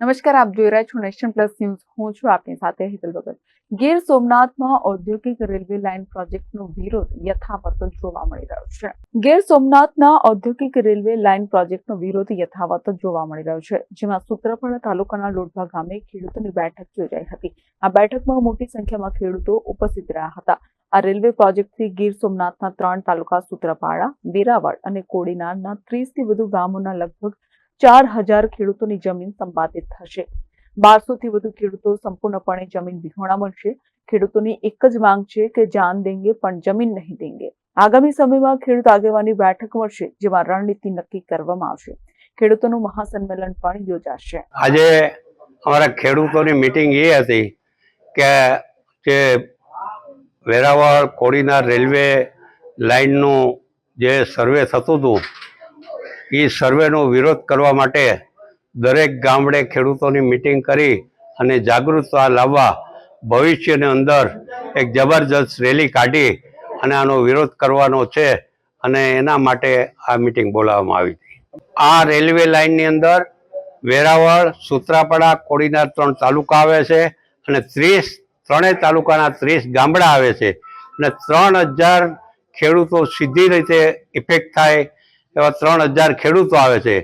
નમસ્કાર, આપ જોઈ રહ્યા છો નેશન પ્લસ ન્યૂઝ. હું છું આપની સાથે હિતલ ભગત. ગીર સોમનાથમાં ઔદ્યોગિક રેલવે લાઇન પ્રોજેક્ટનો વિરોધ યથાવત જોવા મળી રહ્યો છે. ગીર સોમનાથના ઔદ્યોગિક રેલવે લાઇન પ્રોજેક્ટનો વિરોધ યથાવત જોવા મળી રહ્યો છે. જેમાં સૂત્રાપાડા તાલુકાના લોઢવા ગામે ખેડૂતોની બેઠક યોજાઈ હતી. આ બેઠકમાં મોટી સંખ્યામાં ખેડૂતો ઉપસ્થિત રહ્યા હતા. આ રેલવે પ્રોજેક્ટથી ગીર સોમનાથના ત્રણ તાલુકા સૂત્રાપાડા વેરાવળ અને કોડીનારના ત્રીસથી વધુ ગામોના લગભગ ચાર હજાર ખેડૂતોની જમીન સંપાદિત થશે. બારસોથી વધુ ખેડૂતો સંપૂર્ણપણે જમીન વિહોણા બનશે. ખેડૂતોની એક જ માંગ છે કે જાન દેંગે પણ જમીન નહીં દેંગે. આગામી સમયમાં ખેડૂત આગેવાની બેઠક મળશે, જેમાં રણનીતિ નક્કી કરવામાં આવશે. ખેડૂતોનું મહાસંમેલન પણ યોજાશે. આજે અમારા ખેડૂતોની મિટિંગ એ હતી કે જે વેરાવળ કોડીનાર રેલવે લાઇનનું જે સર્વે થતું હતું એ સર્વેનો વિરોધ કરવા માટે દરેક ગામડે ખેડૂતોની મિટિંગ કરી અને જાગૃતતા લાવવા, ભવિષ્યની અંદર એક જબરજસ્ત રેલી કાઢી અને આનો વિરોધ કરવાનો છે અને એના માટે આ મિટિંગ બોલાવવામાં આવી હતી. આ રેલવે લાઇનની અંદર વેરાવળ, સૂત્રાપાડા કોડીના ત્રણ તાલુકા આવે છે અને ત્રીસ, ત્રણેય તાલુકાના ત્રીસ ગામડા આવે છે અને ત્રણ હજાર ખેડૂતો સીધી રીતે ઇફેક્ટ થાય એવા ત્રણ હજાર ખેડૂતો આવે છે.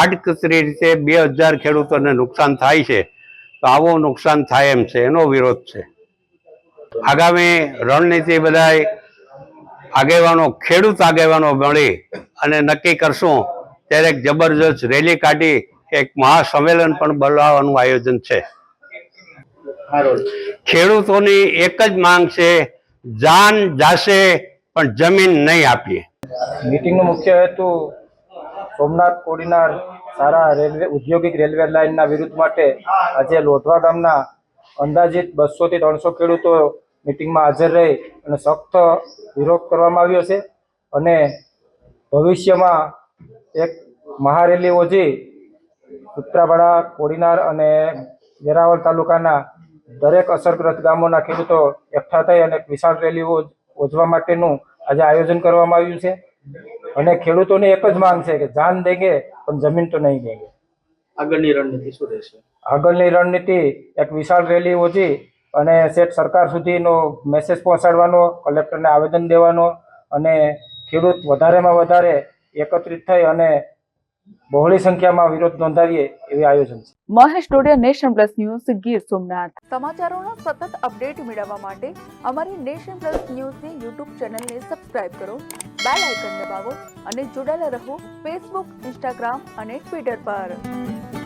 આડકતરી રીતે બે હજાર ખેડૂતોને નુકસાન થાય છે. તો આવું નુકસાન થાય એમ છે. એનો વિરોધ છે. આગામી રણનીતિ બધાય આગેવાનો, ખેડૂત આગેવાનો મળી અને નક્કી કરશું. ત્યારે એક જબરજસ્ત રેલી કાઢી એક મહાસંમેલન પણ બોલાવવાનું આયોજન છે. ખેડૂતોની એક જ માંગ છે, જાન જાશે પણ જમીન નહીં આપીએ. મીટિંગનો મુખ્ય હેતુ સોમનાથ કોડીનાર સારા રેલવે ઔદ્યોગિક રેલવે લાઇનના વિરુદ્ધ માટે આજે લોઢવા ગામના અંદાજિત બસોથી ત્રણસો ખેડૂતો મીટિંગમાં હાજર રહી અને સખ્ત વિરોધ કરવામાં આવ્યો છે. અને ભવિષ્યમાં એક મહારેલી ઓજી ઉત્તરાવાડા કોડીનાર અને વેરાવળ તાલુકાના દરેક અસરગ્રસ્ત ગામોના ખેડૂતો એકઠા થઈ અને વિશાળ રેલી ઓજવા માટેનું આજે આયોજન કરવામાં આવ્યું છે. અને ખેડૂતોની એક જ માંગ છે કે જાન દેગે પણ જમીન તો નહીં દેગે. આગળની રણનીતિ શું રહેશે? આગળની રણનીતિ એક વિશાળ રેલી યોજી અને સેટ સરકાર સુધીનો મેસેજ પહોંચાડવાનો કલેક્ટરને આવેદન દેવાનો અને ખેડૂત વધારેમાં વધારે એકત્રિત થઈ અને બહોળી સંખ્યામાં વિરોધ નોંધાવીએ એવી આયોજન છે. Mahesh Dodiya nation plus news Gir Somnath. સમાચારોનો સતત અપડેટ મેળવવા માટે અમારી નેશન પ્લસ ન્યૂઝની યુટ્યુબ ચેનલને સબસ્ક્રાઇબ કરો બેલ આઇકન દબાવો અને જોડાયેલા રહો ફેસબુક ઇન્સ્ટાગ્રામ અને ટ્વિટર પર.